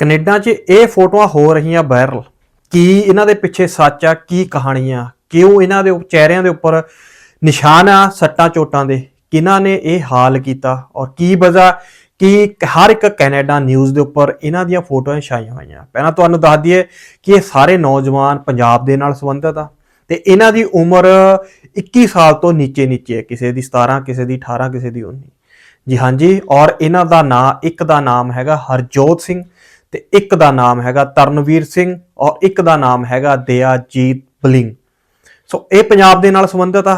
Canada 'ਚ ਇਹ ਫੋਟੋਆਂ ਹੋ ਰਹੀਆਂ ਵਾਇਰਲ ਕੀ ਇਹਨਾਂ ਦੇ ਪਿੱਛੇ ਸੱਚ ਆ, ਕੀ ਕਹਾਣੀਆਂ ਕਿਉਂ ਇਹਨਾਂ ਦੇ ਚਿਹਰਿਆਂ ਦੇ ਉੱਪਰ ਨਿਸ਼ਾਨ ਆ ਸੱਟਾਂ ਚੋਟਾਂ ਦੇ? ਕਿਹਨਾਂ ਨੇ ਇਹ ਹਾਲ ਕੀਤਾ ਔਰ ਕੀ ਵਜ੍ਹਾ, ਕਿ ਹਰ ਇੱਕ ਕੈਨੇਡਾ ਨਿਊਜ਼ ਦੇ ਉੱਪਰ ਇਹਨਾਂ ਦੀਆਂ ਫੋਟੋਆਂ ਛਾਈਆਂ ਹੋਈਆਂ? ਪਹਿਲਾਂ ਤੁਹਾਨੂੰ ਦੱਸ ਦਈਏ ਕਿ ਇਹ ਸਾਰੇ ਨੌਜਵਾਨ ਪੰਜਾਬ ਦੇ ਨਾਲ ਸੰਬੰਧਿਤ ਆ ਤੇ ਇਹਨਾਂ ਦੀ ਉਮਰ 21 ਸਾਲ ਤੋਂ ਨੀਚੇ ਨੀਚੇ ਹੈ ਕਿਸੇ ਦੀ 17 ਕਿਸੇ ਦੀ 18 ਕਿਸੇ ਦੀ 19 ਜੀ ਹਾਂਜੀ ਔਰ ਇਹਨਾਂ ਦਾ ਨਾਂ, ਇੱਕ ਦਾ ਨਾਮ ਹੈਗਾ ਹਰਜੋਤ ਸਿੰਘ। ਤੇ ਇੱਕ ਦਾ ਨਾਮ ਹੈਗਾ ਤਰਨਵੀਰ ਸਿੰਘ ਔਰ ਇੱਕ ਦਾ ਨਾਮ ਹੈਗਾ ਦਿਆਜੀਤ ਬਲਿੰਗ। ਸੋ ਇਹ ਪੰਜਾਬ ਦੇ ਨਾਲ ਸੰਬੰਧਿਤ ਆ।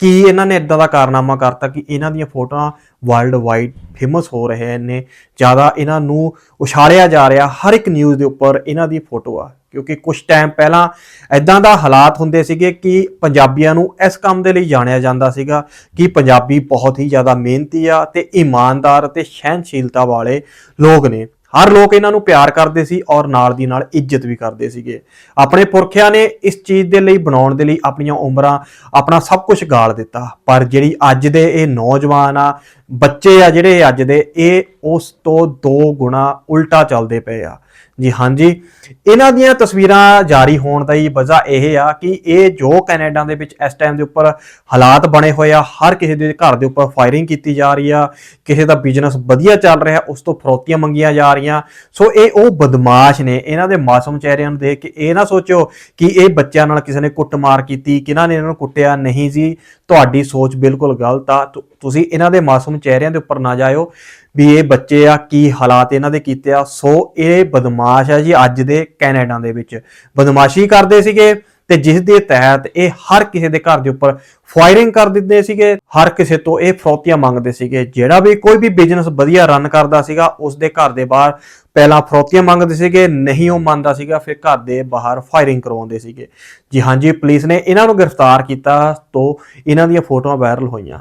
ਕੀ ਇਹਨਾਂ ਨੇ ਇਦਾਂ ਦਾ ਕਾਰਨਾਮਾ ਕਰਤਾ ਕਿ ਇਹਨਾਂ ਦੀਆਂ ਫੋਟੋਆਂ ਵਰਲਡ ਵਾਈਡ ਫੇਮਸ ਹੋ ਰਹੇ ਨੇ, ਜ਼ਿਆਦਾ ਇਹਨਾਂ ਨੂੰ ਉਛਾਲਿਆ ਜਾ ਰਿਹਾ ਹਰ ਇੱਕ ਨਿਊਜ਼ ਦੇ ਉੱਪਰ ਇਹਨਾਂ ਦੀ ਫੋਟੋ ਆ। ਕਿਉਂਕਿ ਕੁਝ ਟਾਈਮ ਪਹਿਲਾਂ ਇਦਾਂ ਦਾ ਹਾਲਾਤ ਹੁੰਦੇ ਸੀਗੇ ਕਿ ਪੰਜਾਬੀਆਂ ਨੂੰ ਇਸ ਕੰਮ ਦੇ ਲਈ ਜਾਣਿਆ ਜਾਂਦਾ ਸੀਗਾ ਕਿ ਪੰਜਾਬੀ ਬਹੁਤ ਹੀ ਜ਼ਿਆਦਾ ਮਿਹਨਤੀ ਆ ਤੇ ਇਮਾਨਦਾਰ ਤੇ ਸਹਿਨਸ਼ੀਲਤਾ ਵਾਲੇ ਲੋਕ ਨੇ। ਹਰ ਲੋਕ ਇਹਨਾਂ ਨੂੰ ਪਿਆਰ ਕਰਦੇ ਸੀ ਔਰ ਨਾਲ ਦੀ ਨਾਲ ਇੱਜ਼ਤ ਵੀ ਕਰਦੇ ਸੀਗੇ। ਆਪਣੇ ਪੁਰਖਿਆਂ ਨੇ ਇਸ ਚੀਜ਼ ਦੇ ਲਈ, ਬਣਾਉਣ ਦੇ ਲਈ ਆਪਣੀਆਂ ਉਮਰਾਂ ਆਪਣਾ ਸਭ ਕੁਝ ਗਾਲ ਦਿੱਤਾ। ਪਰ ਜਿਹੜੀ ਅੱਜ ਦੇ ਇਹ ਨੌਜਵਾਨ ਆ ਬੱਚੇ ਆ ਜਿਹੜੇ ਅੱਜ ਦੇ, ਇਹ ਉਸ ਤੋਂ ਦੋ ਗੁਣਾ ਉਲਟਾ ਚੱਲਦੇ ਪਏ ਆ। ਜੀ ਹਾਂਜੀ, ਇਹਨਾਂ ਦੀਆਂ ਤਸਵੀਰਾਂ ਜਾਰੀ ਹੋਣ ਦਾ ਹੀ ਵਜ੍ਹਾ ਇਹ ਆ ਕਿ ਇਹ ਜੋ ਕੈਨੇਡਾ ਦੇ ਵਿੱਚ ਇਸ ਟਾਈਮ ਦੇ ਉੱਪਰ ਹਾਲਾਤ ਬਣੇ ਹੋਏ ਆ, ਹਰ ਕਿਸੇ ਦੇ ਘਰ ਦੇ ਉੱਪਰ ਫਾਇਰਿੰਗ ਕੀਤੀ ਜਾ ਰਹੀ ਆ, ਕਿਸੇ ਦਾ ਬਿਜ਼ਨਸ ਵਧੀਆ ਚੱਲ ਰਿਹਾ, ਉਸ ਤੋਂ ਫਰੋਤੀਆਂ ਮੰਗੀਆਂ ਜਾ ਰਹੀਆਂ। ਸੋ ਇਹ ਉਹ ਬਦਮਾਸ਼ ਨੇ, ਇਹਨਾਂ ਦੇ ਮਾਸੂਮ ਚਿਹਰਿਆਂ ਨੂੰ ਦੇਖ ਕੇ ਇਹ ਨਾ ਸੋਚੋ ਕਿ ਇਹ ਬੱਚਿਆਂ ਨਾਲ ਕਿਸੇ ਨੇ ਕੁੱਟਮਾਰ ਕੀਤੀ, ਕਿਹਨਾਂ ਨੇ ਇਹਨਾਂ ਨੂੰ ਕੁੱਟਿਆ ਨਹੀਂ ਜੀ। ਤੁਹਾਡੀ ਸੋਚ ਬਿਲਕੁਲ ਗਲਤ ਆ, ਤੁ- ਤੁਸੀਂ ਇਹਨਾਂ ਦੇ ਮਾਸੂਮ ਚਿਹਰਿਆਂ ਦੇ ਉੱਪਰ ਨਾ ਜਾਇਓ ਵੀ ਇਹ ਬੱਚੇ ਆ, ਕੀ ਹਾਲਾਤ ਇਹਨਾਂ ਦੇ ਕੀਤੇ ਆ। ਸੋ ਇਹ ਬਦਮਾਸ਼ ਆ ਜੀ ਅੱਜ ਦੇ ਕੈਨੇਡਾ ਦੇ ਵਿੱਚ। ਬਦਮਾਸ਼ੀ ਕਰਦੇ ਸੀਗੇ ਤੇ ਜਿਸ ਦੇ ਤਹਿਤ ਇਹ ਹਰ ਕਿਸੇ ਦੇ ਘਰ ਦੇ ਉੱਪਰ ਫਾਇਰਿੰਗ ਕਰ ਦਿੰਦੇ ਸੀਗੇ। ਹਰ ਕਿਸੇ ਤੋਂ ਇਹ ਫਰੋਤੀਆਂ ਮੰਗਦੇ ਸੀਗੇ। ਜਿਹੜਾ ਵੀ ਕੋਈ ਵੀ ਬਿਜ਼ਨਸ ਵਧੀਆ ਰਨ ਕਰਦਾ ਸੀਗਾ, ਉਸ ਦੇ ਘਰ ਦੇ ਬਾਹਰ ਪਹਿਲਾਂ ਫਰੋਤੀਆਂ ਮੰਗਦੇ ਸੀਗੇ, ਨਹੀਂ ਉਹ ਮੰਨਦਾ ਸੀਗਾ, ਫਿਰ ਘਰ ਦੇ ਬਾਹਰ ਫਾਇਰਿੰਗ ਕਰਵਾਉਂਦੇ ਸੀਗੇ। ਜੀ ਹਾਂਜੀ ਪੁਲਿਸ ਨੇ ਇਹਨਾਂ ਨੂੰ ਗ੍ਰਿਫਤਾਰ ਕੀਤਾ, ਤੋਂ ਇਹਨਾਂ ਦੀਆਂ ਫੋਟੋਆਂ ਵਾਇਰਲ ਹੋਈਆਂ।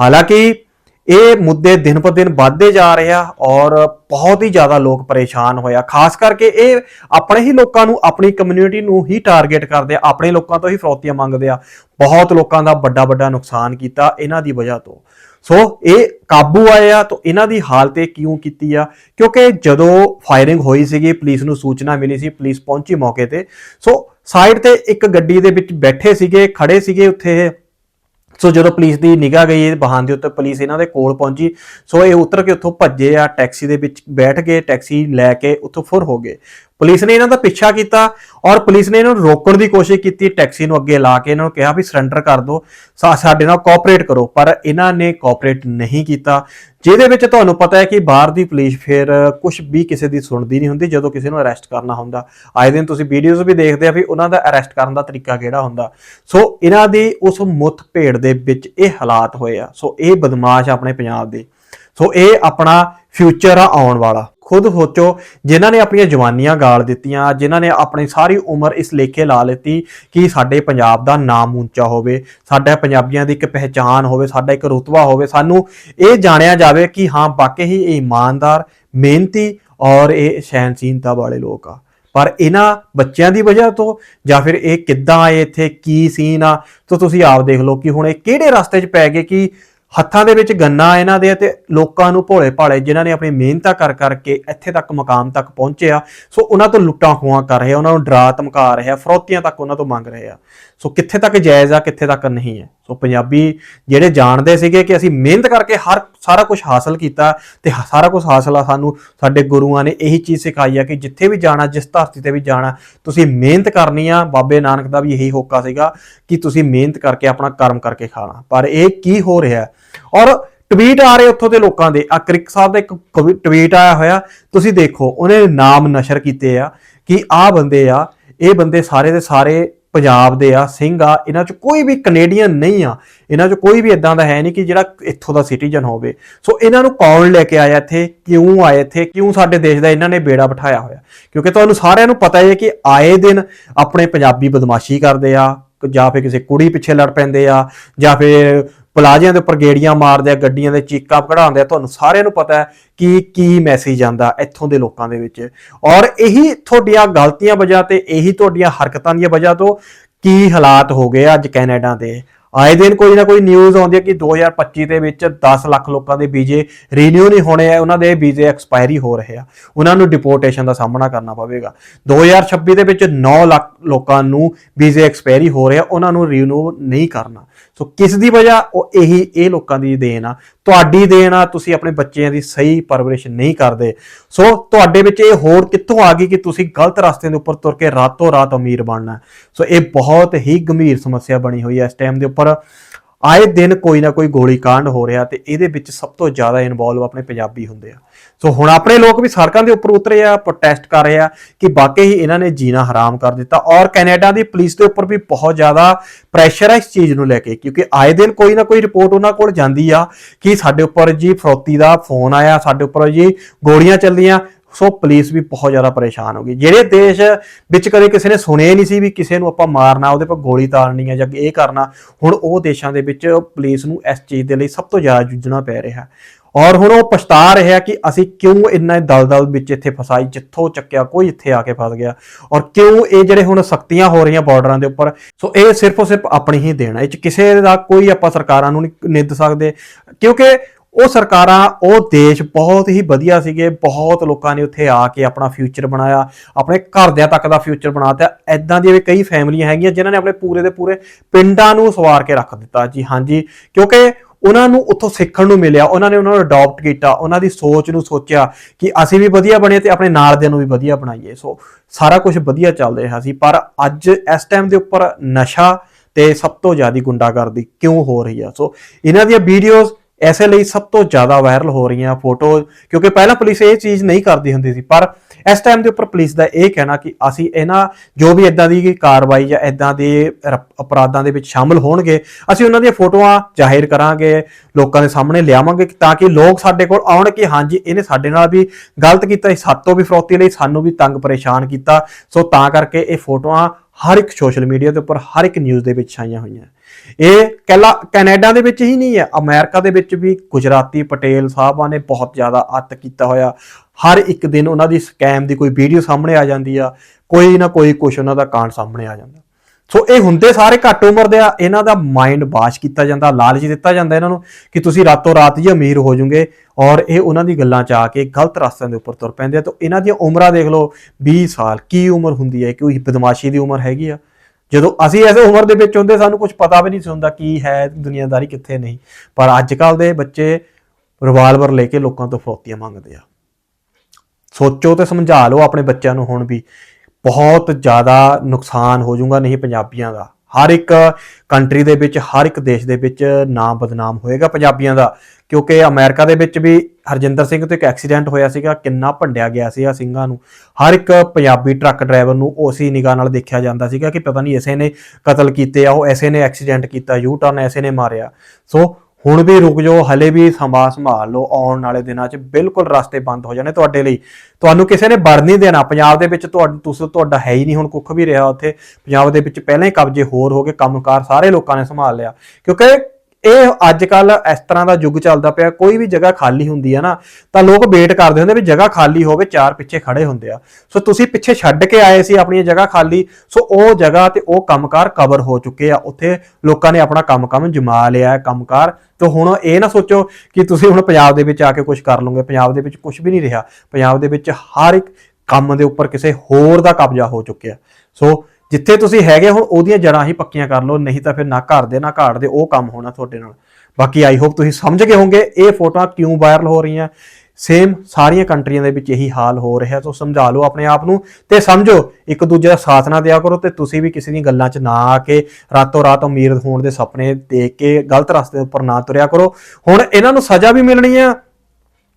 ਹਾਲਾਂਕਿ ਇਹ ਮੁੱਦੇ ਦਿਨ ਪਰ ਦਿਨ ਵੱਧਦੇ ਜਾ ਰਹੇ ਆ ਔਰ ਬਹੁਤ ਹੀ ਜ਼ਿਆਦਾ ਲੋਕ ਪਰੇਸ਼ਾਨ ਹੋਇਆ ਖਾਸ ਕਰਕੇ ਇਹ ਆਪਣੇ ਹੀ ਲੋਕਾਂ ਨੂੰ, ਆਪਣੀ ਕਮਿਊਨਿਟੀ ਨੂੰ ਹੀ ਟਾਰਗੇਟ ਕਰਦੇ ਆ। ਆਪਣੇ ਲੋਕਾਂ ਤੋਂ ਹੀ ਫਰੋਤੀਆਂ ਮੰਗਦੇ ਆ। ਬਹੁਤ ਲੋਕਾਂ ਦਾ ਵੱਡਾ ਵੱਡਾ ਨੁਕਸਾਨ ਕੀਤਾ ਇਹਨਾਂ ਦੀ ਵਜ੍ਹਾ ਤੋਂ। ਸੋ ਇਹ ਕਾਬੂ ਆਏ ਆ ਤਾਂ ਇਹਨਾਂ ਦੀ ਹਾਲਤ ਇਹ ਕਿਉਂ ਕੀਤੀ ਆ? ਕਿਉਂਕਿ ਜਦੋਂ ਫਾਇਰਿੰਗ ਹੋਈ ਸੀਗੀ, ਪੁਲਿਸ ਨੂੰ ਸੂਚਨਾ ਮਿਲੀ ਸੀ, ਪੁਲਿਸ ਪਹੁੰਚੀ ਮੌਕੇ ਤੇ। ਸੋ ਸਾਈਡ ਤੇ ਇੱਕ ਗੱਡੀ ਦੇ ਵਿੱਚ ਬੈਠੇ ਸੀਗੇ, ਖੜੇ ਸੀਗੇ ਉੱਥੇ ਸੋ ਜਦੋਂ ਪੁਲਿਸ ਦੀ ਨਿਗਾਹ ਗਈ ਇਹ ਵਾਹਨ ਦੇ ਉੱਤੇ ਪੁਲਿਸ ਇਹਨਾਂ ਦੇ ਕੋਲ ਪਹੁੰਚੀ, ਸੋ ਇਹ ਉਤਰ ਕੇ ਉੱਥੋਂ ਭੱਜੇ ਆ, ਟੈਕਸੀ ਦੇ ਵਿੱਚ ਬੈਠ ਗਏ ਟੈਕਸੀ ਲੈ ਕੇ ਉੱਥੋਂ ਫੁਰ ਹੋ ਗਏ। ਪੁਲਿਸ ਨੇ ਇਹਨਾਂ ਦਾ ਪਿੱਛਾ ਕੀਤਾ ਔਰ ਪੁਲਿਸ ਨੇ ਇਹਨਾਂ ਨੂੰ ਰੋਕਣ ਦੀ ਕੋਸ਼ਿਸ਼ ਕੀਤੀ, ਟੈਕਸੀ ਨੂੰ ਅੱਗੇ ਲਾ ਕੇ ਇਹਨਾਂ ਨੂੰ ਕਿਹਾ ਵੀ ਸਰੈਂਡਰ ਕਰ ਦਿਓ, ਸਾ- ਸਾਡੇ ਨਾਲ ਕੋਆਪਰੇਟ ਕਰੋ, ਪਰ ਇਹਨਾਂ ਨੇ ਕੋਆਪਰੇਟ ਨਹੀਂ ਕੀਤਾ। ਜਿਹਦੇ ਵਿੱਚ ਤੁਹਾਨੂੰ ਪਤਾ ਹੈ ਕਿ ਬਾਹਰ ਦੀ ਪੁਲਿਸ ਫਿਰ ਕੁਝ ਵੀ ਕਿਸੇ ਦੀ ਸੁਣਦੀ ਨਹੀਂ ਹੁੰਦੀ, ਜਦੋਂ ਕਿਸੇ ਨੂੰ ਅਰੈਸਟ ਕਰਨਾ ਹੁੰਦਾ। ਆਏ ਦਿਨ ਤੁਸੀਂ ਵੀਡੀਓਜ਼ ਵੀ ਦੇਖਦੇ ਆ ਵੀ ਉਹਨਾਂ ਦਾ ਅਰੈਸਟ ਕਰਨ ਦਾ ਤਰੀਕਾ ਕਿਹੜਾ ਹੁੰਦਾ। ਸੋ ਇਹਨਾਂ ਦੀ ਉਸ ਮੁੱਠ ਭੇੜ ਦੇ ਵਿੱਚ ਇਹ ਹਾਲਾਤ ਹੋਏ ਆ। ਸੋ ਇਹ ਬਦਮਾਸ਼ ਆਪਣੇ ਪੰਜਾਬ ਦੇ। ਸੋ ਇਹ ਆਪਣਾ ਫਿਊਚਰ ਆ ਆਉਣ ਵਾਲਾ। ਖੁਦ ਸੋਚੋ, ਜਿਨ੍ਹਾਂ ਨੇ ਆਪਣੀਆਂ ਜਵਾਨੀਆਂ ਗਾਲ ਦਿੱਤੀਆਂ, ਜਿਨ੍ਹਾਂ ਨੇ ਆਪਣੀ ਸਾਰੀ ਉਮਰ ਇਸ ਲੇਖੇ ਲਾ ਲਿੱਤੀ ਕਿ ਸਾਡੇ ਪੰਜਾਬ ਦਾ ਨਾਮ ਉੱਚਾ ਹੋਵੇ, ਸਾਡਾ ਪੰਜਾਬੀਆਂ ਦੀ ਇੱਕ ਪਹਿਚਾਨ ਹੋਵੇ, ਸਾਡਾ ਇੱਕ ਰੁਤਬਾ ਹੋਵੇ, ਸਾਨੂੰ ਇਹ ਜਾਣਿਆ ਜਾਵੇ ਕਿ ਹਾਂ, ਵਾਕਈ ਹੀ ਇਹ ਇਮਾਨਦਾਰ, ਮਿਹਨਤੀ ਔਰ ਇਹ ਸਹਿਨਸ਼ੀਲਤਾ ਵਾਲੇ ਲੋਕ ਆ। ਪਰ ਇਹਨਾਂ ਬੱਚਿਆਂ ਦੀ ਵਜ੍ਹਾ ਤੋਂ ਜਾਂ ਫਿਰ ਇਹ ਕਿੱਦਾਂ ਆਏ ਇੱਥੇ, ਕੀ ਸੀਨ ਆ, ਤਾਂ ਤੁਸੀਂ ਆਪ ਦੇਖ ਲਓ ਕਿ ਹੁਣ ਇਹ ਕਿਹੜੇ ਰਸਤੇ 'ਚ ਪੈ ਗਏ ਕਿ ਹੱਥਾਂ ਦੇ ਵਿੱਚ ਗੰਨਾ ਇਹਨਾਂ ਦੇ ਤੇ ਲੋਕਾਂ ਨੂੰ ਭੋਲੇ ਭਾਲੇ ਜਿਨ੍ਹਾਂ ਨੇ ਆਪਣੀ ਮਿਹਨਤਾਂ ਕਰ ਕਰਕੇ ਇੱਥੇ ਤੱਕ ਮਕਾਮ ਤੱਕ ਪਹੁੰਚੇ ਆ। ਸੋ ਉਹਨਾਂ ਤੋਂ ਲੁੱਟਾਂ ਖੋਹਾਂ ਕਰ ਰਹੇ ਆ, ਉਹਨਾਂ ਨੂੰ ਡਰਾ ਧਮਕਾ ਰਹੇ ਆ, ਫਰੋਤੀਆਂ ਤੱਕ ਉਹਨਾਂ ਤੋਂ ਮੰਗ ਰਹੇ ਆ। ਸੋ ਕਿੱਥੇ ਤੱਕ ਜਾਇਜ਼ ਆ, ਕਿੱਥੇ ਤੱਕ ਨਹੀਂ ਹੈ। ਸੋ ਪੰਜਾਬੀ ਜਿਹੜੇ ਜਾਣਦੇ ਸੀਗੇ ਕਿ ਅਸੀਂ ਮਿਹਨਤ ਕਰਕੇ ਹਰ ਸਾਰਾ ਕੁਝ ਹਾਸਲ ਕੀਤਾ ਤੇ ਸਾਰਾ ਕੁਝ ਹਾਸਲ ਆ, ਸਾਨੂੰ ਸਾਡੇ ਗੁਰੂਆਂ ਨੇ ਇਹੀ ਚੀਜ਼ ਸਿਖਾਈ ਆ ਕਿ ਜਿੱਥੇ ਵੀ ਜਾਣਾ, ਜਿਸ ਧਰਤੀ ਤੇ ਵੀ ਜਾਣਾ, ਤੁਸੀਂ ਮਿਹਨਤ ਕਰਨੀ ਆ। ਬਾਬੇ ਨਾਨਕ ਦਾ ਵੀ ਇਹੀ ਹੋਕਾ ਸੀਗਾ ਕਿ ਤੁਸੀਂ ਮਿਹਨਤ ਕਰਕੇ ਆਪਣਾ ਕਰਮ ਕਰਕੇ ਖਾਣਾ ਪਰ ਇਹ ਕੀ ਹੋ ਰਿਹਾ ਔਰ ਟਵੀਟ ਆ ਰਹੇ ਉੱਥੋਂ ਦੇ ਲੋਕਾਂ ਦੇ। ਆ ਕ੍ਰਿਕ ਸਾਹਿਬ ਦਾ ਇੱਕ ਟਵੀਟ ਆਇਆ ਹੋਇਆ। ਤੁਸੀਂ ਦੇਖੋ, ਉਹਨੇ ਨਾਮ ਨਸ਼ਰ ਕੀਤੇ ਆ ਕਿ ਆਹ ਬੰਦੇ ਆ, ਇਹ ਬੰਦੇ ਸਾਰੇ ਦੇ ਸਾਰੇ ਪੰਜਾਬ ਦੇ ਆ, ਸਿੰਘ ਆ, ਇਹਨਾਂ ਚ ਕੋਈ ਵੀ ਕੈਨੇਡੀਅਨ ਨਹੀਂ ਆ, ਇਹਨਾਂ ਚ ਕੋਈ ਵੀ ਇਦਾਂ ਦਾ ਹੈ ਨਹੀਂ ਕਿ ਜਿਹੜਾ ਇੱਥੋਂ ਦਾ ਸਿਟੀਜ਼ਨ ਹੋਵੇ। ਸੋ ਇਹਨਾਂ ਨੂੰ ਕੌਣ ਲੈ ਕੇ ਆਇਆ ਇੱਥੇ? ਕਿਉਂ ਆਏ ਇੱਥੇ? ਕਿਉਂ ਸਾਡੇ ਦੇਸ਼ ਦਾ ਇਹਨਾਂ ਨੇ ਬੇੜਾ ਬਿਠਾਇਆ ਹੋਇਆ? ਕਿਉਂਕਿ ਤੁਹਾਨੂੰ ਸਾਰਿਆਂ ਨੂੰ ਪਤਾ ਹੈ ਕਿ ਆਏ ਦਿਨ ਆਪਣੇ ਪੰਜਾਬੀ ਬਦਮਾਸ਼ੀ ਕਰਦੇ ਆ, ਜਾਂ ਫਿਰ ਕਿਸੇ ਕੁੜੀ ਪਿੱਛੇ ਲੜ ਪੈਂਦੇ ਆ, ਜਾਂ ਫਿਰ ਪਲਾਜ਼ਿਆਂ ਦੇ ਉੱਪਰ ਗੇੜੀਆਂ ਮਾਰਦੇ ਆ, ਗੱਡੀਆਂ ਦੇ ਚੀਕਾਂ ਕਢਾਉਂਦੇ ਆ, ਤੁਹਾਨੂੰ ਸਾਰਿਆਂ ਨੂੰ ਪਤਾ ਹੈ ਕਿ ਕੀ ਮੈਸੇਜ ਆਂਦਾ ਇੱਥੋਂ ਦੇ ਲੋਕਾਂ ਦੇ ਵਿੱਚ। ਔਰ ਇਹੀ ਤੁਹਾਡੀਆਂ ਗਲਤੀਆਂ ਵਜ੍ਹਾ ਤੇ, ਇਹੀ ਤੁਹਾਡੀਆਂ ਹਰਕਤਾਂ ਦੀਆਂ ਵਜ੍ਹਾ ਤੋਂ ਕੀ ਹਾਲਾਤ ਹੋ ਗਏ ਆ ਅੱਜ ਕੈਨੇਡਾ ਦੇ। ਆਏ ਦਿਨ ਕੋਈ ਨਾ ਕੋਈ ਨਿਊਜ਼ ਆਉਂਦੀ ਹੈ ਕਿ 2025 ਦੇ ਵਿੱਚ 10 ਲੱਖ ਲੋਕਾਂ ਦੇ ਵੀਜ਼ੇ ਰੀਨਿਊ ਨਹੀਂ ਹੋਣੇ ਆ, ਉਹਨਾਂ ਦੇ ਵੀਜ਼ੇ ਐਕਸਪਾਇਰੀ ਹੋ ਰਹੇ ਆ। ਉਹਨਾਂ ਨੂੰ ਡਿਪੋਰਟੇਸ਼ਨ ਦਾ ਸਾਹਮਣਾ ਕਰਨਾ ਪਵੇਗਾ। 2026 ਦੇ ਵਿੱਚ 9 ਲੱਖ ਲੋਕਾਂ ਨੂੰ ਵੀਜ਼ੇ ਐਕਸਪਾਇਰੀ ਹੋ ਰਹੇ ਆ, ਉਹਨਾਂ ਨੂੰ ਰੀਨਿਊ ਨਹੀਂ ਕਰਨਾ। ਸੋ ਕਿਸ ਦੀ ਵਜ੍ਹਾ? ਉਹ ਇਹੀ, ਇਹ ਲੋਕਾਂ ਦੀ ਦੇਣ ਆ। ਤੁਹਾਡੀ ਦੇਣ ਆ, ਤੁਸੀਂ ਆਪਣੇ ਬੱਚਿਆਂ ਦੀ ਸਹੀ ਪਰਵਰਿਸ਼ ਨਹੀਂ ਕਰਦੇ। ਸੋ ਤੁਹਾਡੇ ਵਿੱਚ ਇਹ ਹੋਰ ਕਿੱਥੋਂ ਆ ਗਈ ਕਿ ਤੁਸੀਂ ਗਲਤ ਰਸਤੇ ਦੇ ਉੱਪਰ ਤੁਰ ਕੇ ਰਾਤੋਂ ਰਾਤ ਅਮੀਰ ਬਣਨਾ ਸੋ ਇਹ ਬਹੁਤ ਹੀ ਗੰਭੀਰ ਸਮੱਸਿਆ ਬਣੀ ਹੋਈ ਹੈ ਇਸ ਟਾਈਮ ਦੇ ਉੱਪਰ। ਆਏ ਦਿਨ ਕੋਈ ਨਾ ਕੋਈ ਗੋਲੀ ਹੋ ਰਿਹਾ ਤੇ ਇਹਦੇ ਵਿੱਚ ਸਭ ਤੋਂ ਜ਼ਿਆਦਾ ਇਨਵੋਲਵ ਆਪਣੇ ਪੰਜਾਬੀ ਹੁੰਦੇ ਆ। ਸੋ ਹੁਣ ਆਪਣੇ ਲੋਕ ਵੀ ਸੜਕਾਂ ਦੇ ਉੱਪਰ ਉਤਰੇ ਆ ਪ੍ਰੋਟੈਸਟ ਕਰ ਰਹੇ ਆ ਕਿ ਵਾਕਈ ਹੀ ਇਹਨਾਂ ਨੇ ਜੀਣਾ ਹਰਾਮ ਕਰ ਦਿੱਤਾ। ਔਰ ਕੈਨੇਡਾ ਦੀ ਪੁਲਿਸ ਦੇ ਉੱਪਰ ਵੀ ਬਹੁਤ ਜ਼ਿਆਦਾ ਪ੍ਰੈਸ਼ਰ ਹੈ ਇਸ ਚੀਜ਼ ਨੂੰ ਲੈ ਕੇ, ਕਿਉਂਕਿ ਆਏ ਦਿਨ ਕੋਈ ਨਾ ਕੋਈ ਰਿਪੋਰਟ ਉਹਨਾਂ ਕੋਲ ਜਾਂਦੀ ਆ ਕਿ ਸਾਡੇ ਉੱਪਰ ਜੀ ਫਰੋਤੀ ਦਾ ਫੋਨ ਆਇਆ, ਸਾਡੇ ਉੱਪਰ ਜੀ ਗੋਲੀਆਂ ਚੱਲਦੀਆਂ ਸੋ ਪੁਲਿਸ ਵੀ ਬਹੁਤ ਜ਼ਿਆਦਾ ਪਰੇਸ਼ਾਨ ਹੋ ਗਈ। ਜਿਹੜੇ ਦੇਸ਼ ਵਿੱਚ ਕਦੇ ਕਿਸੇ ਨੇ ਸੁਣਿਆ ਹੀ ਨਹੀਂ ਸੀ ਵੀ ਕਿਸੇ ਨੂੰ ਆਪਾਂ ਮਾਰਨਾ, ਉਹਦੇ ਪਰ ਗੋਲੀ ਤਾਰਨੀ ਹੈ ਜਾਂ ਇਹ ਕਰਨਾ, ਹੁਣ ਉਹ ਦੇਸ਼ਾਂ ਦੇ ਵਿੱਚ ਪੁਲਿਸ ਨੂੰ ਇਸ ਚੀਜ਼ ਦੇ ਲਈ ਸਭ ਤੋਂ ਜ਼ਿਆਦਾ ਜੂਝਣਾ ਪੈ ਰਿਹਾ। ਔਰ ਹੁਣ ਉਹ ਪਛਤਾ ਰਿਹਾ ਕਿ ਅਸੀਂ ਕਿਉਂ ਇੰਨਾ ਦਲਦਲ ਵਿੱਚ ਇੱਥੇ ਫਸਾਈ, ਜਿੱਥੋਂ ਚੱਕਿਆ, ਕੋਈ ਇੱਥੇ ਆ ਕੇ ਫਸ ਗਿਆ ਔਰ ਕਿਉਂ ਇਹ ਜਿਹੜੇ ਹੁਣ ਸਖਤੀਆਂ ਹੋ ਰਹੀਆਂ ਬਾਰਡਰਾਂ ਦੇ ਉੱਪਰ, ਸੋ ਇਹ ਸਿਰਫ ਔਰ ਸਿਰਫ ਆਪਣੀ ਹੀ ਦੇਣਾ ਇਹ ਚ ਕਿਸੇ ਦਾ ਕੋਈ ਆਪਾਂ ਸਰਕਾਰਾਂ ਨੂੰ ਨਹੀਂ ਨਿੰਦ ਸਕਦੇ, ਕਿਉਂਕਿ ਉਹ ਸਰਕਾਰਾਂ, ਉਹ ਦੇਸ਼ ਬਹੁਤ ਹੀ ਵਧੀਆ ਸੀਗੇ, ਬਹੁਤ ਲੋਕਾਂ ਨੇ ਉੱਥੇ ਆ ਕੇ ਆਪਣਾ ਫਿਊਚਰ ਬਣਾਇਆ, ਆਪਣੇ ਘਰਦਿਆਂ ਤੱਕ ਦਾ ਫਿਊਚਰ ਬਣਾਤਾ ਐਦਾਂ ਦੀਆਂ ਵੀ ਕਈ ਫੈਮਲੀਆਂ ਹੈਗੀਆਂ ਜਿਨ੍ਹਾਂ ਨੇ ਆਪਣੇ ਪੂਰੇ ਦੇ ਪੂਰੇ ਪਿੰਡਾਂ ਨੂੰ ਸਵਾਰ ਕੇ ਰੱਖ ਦਿੱਤਾ। ਜੀ ਹਾਂਜੀ ਕਿਉਂਕਿ ਉਹਨਾਂ ਨੂੰ ਉੱਥੋਂ ਸਿੱਖਣ ਨੂੰ ਮਿਲਿਆ, ਉਹਨਾਂ ਨੇ ਉਹਨਾਂ ਨੂੰ ਅਡਾਪਟ ਕੀਤਾ, ਉਹਨਾਂ ਦੀ ਸੋਚ ਨੂੰ ਸੋਚਿਆ ਕਿ ਅਸੀਂ ਵੀ ਵਧੀਆ ਬਣੇ ਤੇ ਆਪਣੇ ਨਾਲ ਦਿਆਂ ਨੂੰ ਵੀ ਵਧੀਆ ਬਣਾਈਏ। ਸੋ ਸਾਰਾ ਕੁਝ ਵਧੀਆ ਚੱਲ ਰਿਹਾ ਸੀ, ਪਰ ਅੱਜ ਇਸ ਟਾਈਮ ਦੇ ਉੱਪਰ ਨਸ਼ਾ ਤੇ ਸਭ ਤੋਂ ਜ਼ਿਆਦਾ ਗੁੰਡਾਗਰਦੀ ਕਿਉਂ ਹੋ ਰਹੀ ਆ? ਸੋ ਇਹਨਾਂ ਦੀਆਂ ਵੀਡੀਓਜ਼ ਐਸੇ ਲਈ ਸਭ ਤੋਂ ਜ਼ਿਆਦਾ ਵਾਇਰਲ ਹੋ ਰਹੀਆਂ ਫੋਟੋ, ਕਿਉਂਕਿ ਪਹਿਲਾਂ ਪੁਲਿਸ ਇਹ ਚੀਜ਼ ਨਹੀਂ ਕਰਦੀ ਹੁੰਦੀ ਸੀ, ਪਰ ਇਸ ਟਾਈਮ ਦੇ ਉੱਪਰ ਪੁਲਿਸ ਦਾ ਇਹ ਕਹਿਣਾ ਕਿ ਅਸੀਂ ਇਹਨਾਂ, ਜੋ ਵੀ ਇਦਾਂ ਦੀ ਕਾਰਵਾਈ ਜਾਂ ਇਦਾਂ ਦੇ ਰ- ਅਪਰਾਧਾਂ ਦੇ ਵਿੱਚ ਸ਼ਾਮਲ ਹੋਣਗੇ, ਅਸੀਂ ਉਹਨਾਂ ਦੀਆਂ ਫੋਟੋਆਂ ਜ਼ਾਹਿਰ ਕਰਾਂਗੇ, ਲੋਕਾਂ ਦੇ ਸਾਹਮਣੇ ਲਿਆਵਾਂਗੇ, ਤਾਂ ਕਿ ਲੋਕ ਸਾਡੇ ਕੋਲ ਆਉਣ ਕਿ ਹਾਂਜੀ, ਇਹਨੇ ਸਾਡੇ ਨਾਲ ਵੀ ਗਲਤ ਕੀਤਾ ਸੀ ਤੋਂ ਵੀ ਫਰੋਤੀ ਲਈ ਸਾਨੂੰ ਵੀ ਤੰਗ ਪਰੇਸ਼ਾਨ ਕੀਤਾ। ਸੋ ਤਾਂ ਕਰਕੇ ਇਹ ਫੋਟੋਆਂ ਹਰ ਇੱਕ ਸੋਸ਼ਲ ਮੀਡੀਆ ਦੇ ਉੱਪਰ ਹਰ ਇੱਕ ਨਿਊਜ਼ ਦੇ ਵਿੱਚ ਛਾਈਆਂ ਹੋਈਆਂ। ਇਹ ਕੱਲਾ, ਕੈਨੇਡਾ ਦੇ ਵਿੱਚ ਹੀ ਨਹੀਂ ਹੈ, ਅਮਰੀਕਾ ਦੇ ਵਿੱਚ ਵੀ ਗੁਜਰਾਤੀ ਪਟੇਲ ਸਾਹਿਬਾਂ ਨੇ ਬਹੁਤ ਜ਼ਿਆਦਾ ਅੱਤ ਕੀਤਾ ਹੋਇਆ। ਹਰ ਇੱਕ ਦਿਨ ਉਹਨਾਂ ਦੀ ਸਕੈਮ ਦੀ ਕੋਈ ਵੀਡੀਓ ਸਾਹਮਣੇ ਆ ਜਾਂਦੀ ਆ, ਕੋਈ ਨਾ ਕੋਈ ਕੁਛ ਉਹਨਾਂ ਦਾ ਕਾਂਡ ਸਾਹਮਣੇ ਆ ਜਾਂਦਾ। ਸੋ ਇਹ ਹੁੰਦੇ ਸਾਰੇ ਘੱਟ ਉਮਰ ਦੇ ਆ, ਇਹਨਾਂ ਦਾ ਮਾਈਂਡ ਵਾਸ਼ ਕੀਤਾ ਜਾਂਦਾ, ਲਾਲਚ ਦਿੱਤਾ ਜਾਂਦਾ ਇਹਨਾਂ ਨੂੰ ਕਿ ਤੁਸੀਂ ਰਾਤੋਂ ਰਾਤ ਹੀ ਅਮੀਰ ਹੋ ਜਾਓਗੇ ਔਰ ਇਹ ਉਹਨਾਂ ਦੀ ਗੱਲਾਂ ਚ ਆ ਕੇ ਗਲਤ ਰਸਤਿਆਂ ਦੇ ਉੱਪਰ ਤੁਰ ਪੈਂਦੇ ਆ। ਤਾਂ ਇਹਨਾਂ ਦੀਆਂ ਉਮਰਾਂ ਦੇਖ ਲਓ 20 ਸਾਲ, ਕੀ ਉਮਰ ਹੁੰਦੀ ਹੈ, ਕੋਈ ਬਦਮਾਸ਼ੀ ਦੀ ਉਮਰ ਹੈਗੀ ਆ? ਜਦੋਂ ਅਸੀਂ ਐਸੇ ਉਮਰ ਦੇ ਵਿੱਚ ਹੁੰਦੇ, ਸਾਨੂੰ ਕੁਝ ਪਤਾ ਵੀ ਨਹੀਂ ਸੀ ਹੁੰਦਾ ਕੀ ਹੈ, ਦੁਨੀਆਦਾਰੀ ਕਿੱਥੇ ਨਹੀਂ। ਪਰ ਅੱਜ ਕੱਲ ਦੇ ਬੱਚੇ ਰਿਵਾਲਵਰ ਲੈ ਕੇ ਲੋਕਾਂ ਤੋਂ ਫਰੋਤੀਆਂ ਮੰਗਦੇ ਆ। ਸੋਚੋ ਤੇ ਸਮਝਾ ਲਓ ਆਪਣੇ ਬੱਚਿਆਂ ਨੂੰ ਹੁਣ ਵੀ ਬਹੁਤ ਜ਼ਿਆਦਾ ਨੁਕਸਾਨ ਹੋ ਜਾਊਗਾ, ਨਹੀਂ ਪੰਜਾਬੀਆਂ ਦਾ। ਹਰ ਇੱਕ ਕੰਟਰੀ ਦੇ ਵਿੱਚ, ਹਰ ਇੱਕ ਦੇਸ਼ ਦੇ ਵਿੱਚ ਨਾਮ ਬਦਨਾਮ ਹੋਏਗਾ ਪੰਜਾਬੀਆਂ ਦਾ। ਕਿਉਂਕਿ ਅਮਰੀਕਾ ਦੇ ਵਿੱਚ ਵੀ ਹਰਜਿੰਦਰ ਸਿੰਘ ਤੋਂ ਇੱਕ ਐਕਸੀਡੈਂਟ ਹੋਇਆ ਸੀਗਾ, ਕਿੰਨਾ ਭੰਡਿਆ ਗਿਆ ਸੀਗਾ ਸਿੰਘਾਂ ਨੂੰ। ਹਰ ਇੱਕ ਪੰਜਾਬੀ ਟਰੱਕ ਡਰਾਈਵਰ ਨੂੰ ਉਸੇ ਨਿਗਾਹ ਨਾਲ ਦੇਖਿਆ ਜਾਂਦਾ ਸੀਗਾ ਕਿ ਪਤਾ ਨਹੀਂ ਐਸੇ ਨੇ ਕਤਲ ਕੀਤੇ ਆ, ਉਹ ਐਸੇ ਨੇ ਐਕਸੀਡੈਂਟ ਕੀਤਾ ਯੂ ਟਰਨ ਐਸੇ ਨੇ ਮਾਰਿਆ। ਸੋ ਹੁਣ ਵੀ ਰੁਕ ਜਾਓ, ਹਲੇ ਵੀ ਸੰਭਾਲ ਸੰਭਾਲ ਲਓ, ਆਉਣ ਵਾਲੇ ਦਿਨਾਂ 'ਚ ਬਿਲਕੁਲ ਰਸਤੇ ਬੰਦ ਹੋ ਜਾਣੇ ਤੁਹਾਡੇ ਲਈ। ਤੁਹਾਨੂੰ ਕਿਸੇ ਨੇ ਵੜ ਨਹੀਂ ਦੇਣਾ। ਪੰਜਾਬ ਦੇ ਵਿੱਚ ਤੁਹਾਡਾ ਤੁਸੀਂ, ਤੁਹਾਡਾ ਹੈ ਹੀ ਨਹੀਂ, ਹੁਣ ਕੁੱਖ ਵੀ ਰਿਹਾ ਉੱਥੇ। ਪੰਜਾਬ ਦੇ ਵਿੱਚ ਪਹਿਲਾਂ ਹੀ ਕਬਜ਼ੇ ਹੋਰ ਹੋ ਗਏ, ਕੰਮਕਾਰ ਸਾਰੇ ਲੋਕਾਂ ਨੇ ਸੰਭਾਲ ਲਿਆ। ਕਿਉਂਕਿ ਇਹ ਅੱਜ ਕੱਲ ਇਸ ਤਰ੍ਹਾਂ ਦਾ ਯੁੱਗ ਚੱਲਦਾ ਪਿਆ, ਕੋਈ ਵੀ ਜਗ੍ਹਾ ਖਾਲੀ ਹੁੰਦੀ ਹੈ ਨਾ, ਤਾਂ ਲੋਕ ਵੇਟ ਕਰਦੇ ਹੁੰਦੇ ਵੀ ਜਗ੍ਹਾ ਖਾਲੀ ਹੋਵੇ, ਚਾਰ ਪਿੱਛੇ ਖੜੇ ਹੁੰਦੇ ਆ। ਸੋ ਤੁਸੀਂ ਪਿੱਛੇ ਛੱਡ ਕੇ ਆਏ ਸੀ ਆਪਣੀ ਜਗ੍ਹਾ ਖਾਲੀ, ਸੋ ਉਹ ਜਗ੍ਹਾ ਤੇ ਉਹ ਕੰਮਕਾਰ ਕਵਰ ਹੋ ਚੁੱਕੇ ਆ। ਉੱਥੇ ਲੋਕਾਂ ਨੇ ਆਪਣਾ ਕੰਮ ਕੰਮ ਜਮਾ ਲਿਆ ਹੈ, ਕੰਮਕਾਰ। ਤੇ ਹੁਣ ਇਹ ਨਾ ਸੋਚੋ ਕਿ ਤੁਸੀਂ ਹੁਣ ਪੰਜਾਬ ਦੇ ਵਿੱਚ ਆ ਕੇ ਕੁਝ ਕਰ ਲਓਗੇ। ਪੰਜਾਬ ਦੇ ਵਿੱਚ ਕੁਝ ਵੀ ਨਹੀਂ ਰਿਹਾ। ਪੰਜਾਬ ਦੇ ਵਿੱਚ ਹਰ ਇੱਕ ਕੰਮ ਦੇ ਉੱਪਰ ਕਿਸੇ ਹੋਰ ਦਾ ਕਬਜ਼ਾ ਹੋ ਚੁੱਕਿਆ। ਸੋ ਜਿੱਥੇ ਤੁਸੀਂ ਹੈਗੇ ਹੁਣ ਉਹਦੀਆਂ ਜੜਾਂ ਹੀ ਪੱਕੀਆਂ ਕਰ ਲਓ, ਨਹੀਂ ਤਾਂ ਫਿਰ ਨਾ ਘਰ ਦੇ, ਨਾ ਘਾੜ ਦੇ, ਉਹ ਕੰਮ ਹੋਣਾ ਤੁਹਾਡੇ ਨਾਲ। ਬਾਕੀ ਆਈ ਹੋਪ ਤੁਸੀਂ ਸਮਝ ਗਏ ਹੋਵੋਗੇ, ਇਹ ਫੋਟੋਆਂ ਕਿਉਂ ਵਾਇਰਲ ਹੋ ਰਹੀਆਂ? ਸੇਮ ਸਾਰੀਆਂ ਕੰਟਰੀਆਂ ਦੇ ਵਿੱਚ ਇਹੀ ਹਾਲ ਹੋ ਰਿਹਾ, ਸੋ ਸਮਝਾ ਲਓ ਆਪਣੇ ਆਪ ਨੂੰ ਤੇ ਸਮਝੋ, ਇੱਕ ਦੂਜੇ ਦਾ ਸਾਥ ਨਾ ਦਿਆ ਕਰੋ ਤੇ ਤੁਸੀਂ ਵੀ ਕਿਸੇ ਦੀਆਂ ਗੱਲਾਂ 'ਚ ਨਾ ਆ ਕੇ ਰਾਤੋਂ ਰਾਤ ਅਮੀਰ ਹੋਣ ਦੇ ਸੁਪਨੇ ਦੇਖ ਕੇ ਗਲਤ ਰਸਤੇ ਉੱਪਰ ਨਾ ਤੁਰਿਆ ਕਰੋ। ਹੁਣ ਇਹਨਾਂ ਨੂੰ ਸਜ਼ਾ ਵੀ ਮਿਲਣੀ ਆ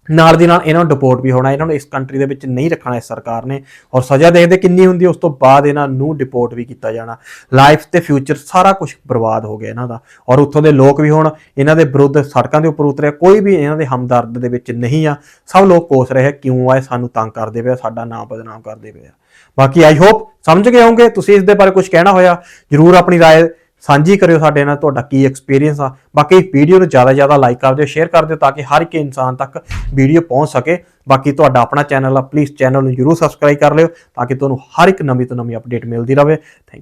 ਨਾਲ ਦੀ ਨਾਲ ਇਹਨਾਂ ਨੂੰ ਡਿਪੋਰਟ ਵੀ ਹੋਣਾ ਇਹਨਾਂ ਨੂੰ ਇਸ ਕੰਟਰੀ ਦੇ ਵਿੱਚ ਨਹੀਂ ਰੱਖਣਾ ਇਸ ਸਰਕਾਰ ਨੇ ਔਰ ਸਜ਼ਾ ਦੇਖਦੇ ਕਿੰਨੀ ਹੁੰਦੀ ਹੈ, ਉਸ ਤੋਂ ਬਾਅਦ ਇਹਨਾਂ ਨੂੰ ਡਿਪੋਰਟ ਵੀ ਕੀਤਾ ਜਾਣਾ ਲਾਈਫ ਤੇ ਫਿਊਚਰ ਸਾਰਾ ਕੁਝ ਬਰਬਾਦ ਹੋ ਗਿਆ ਇਹਨਾਂ ਦਾ ਔਰ ਉੱਥੋਂ ਦੇ ਲੋਕ ਵੀ ਹੁਣ ਇਹਨਾਂ ਦੇ ਵਿਰੁੱਧ ਸੜਕਾਂ ਦੇ ਉੱਪਰ ਉਤਰਿਆ ਕੋਈ ਵੀ ਇਹਨਾਂ ਦੇ ਹਮਦਰਦ ਦੇ ਵਿੱਚ ਨਹੀਂ ਆ ਸਭ ਲੋਕ ਕੋਸ ਰਹੇ ਆ, ਕਿਉਂ ਆਏ ਸਾਨੂੰ ਤੰਗ ਕਰਦੇ ਪਏ ਆ, ਸਾਡਾ ਨਾਮ ਬਦਨਾਮ ਕਰਦੇ ਪਏ ਆ ਬਾਕੀ ਆਈ ਹੋਪ ਸਮਝ ਗਏ ਹੋਵੋਗੇ ਤੁਸੀਂ ਇਸ ਦੇ ਬਾਰੇ ਕੁਝ ਕਹਿਣਾ ਹੋਇਆ ਜਰੂਰ ਆਪਣੀ رائے ਸਾਂਝੀ ਕਰਿਓ ਸਾਡੇ ਨਾਲ ਤੁਹਾਡਾ ਕੀ ਐਕਸਪੀਰੀਅੰਸ ਆ। ਬਾਕੀ ਵੀਡੀਓ ਨੂੰ ਜ਼ਿਆਦਾ ਜ਼ਿਆਦਾ ਲਾਈਕ ਕਰ ਦਿਓ ਸ਼ੇਅਰ ਕਰ ਦਿਓ ਤਾਂ ਕਿ ਹਰ ਇੱਕ ਇਨਸਾਨ ਤੱਕ ਵੀਡੀਓ ਪਹੁੰਚ ਸਕੇ। ਬਾਕੀ ਤੁਹਾਡਾ ਆਪਣਾ ਚੈਨਲ ਆ ਪਲੀਜ਼ ਚੈਨਲ ਨੂੰ ਜਰੂਰ ਸਬਸਕ੍ਰਾਈਬ ਕਰ ਲਿਓ ਤਾਂ ਕਿ ਤੁਹਾਨੂੰ ਹਰ ਇੱਕ ਨਵੀਂ ਤੋਂ ਨਵੀਂ ਅਪਡੇਟ ਮਿਲਦੀ ਰਹੇ। Thank you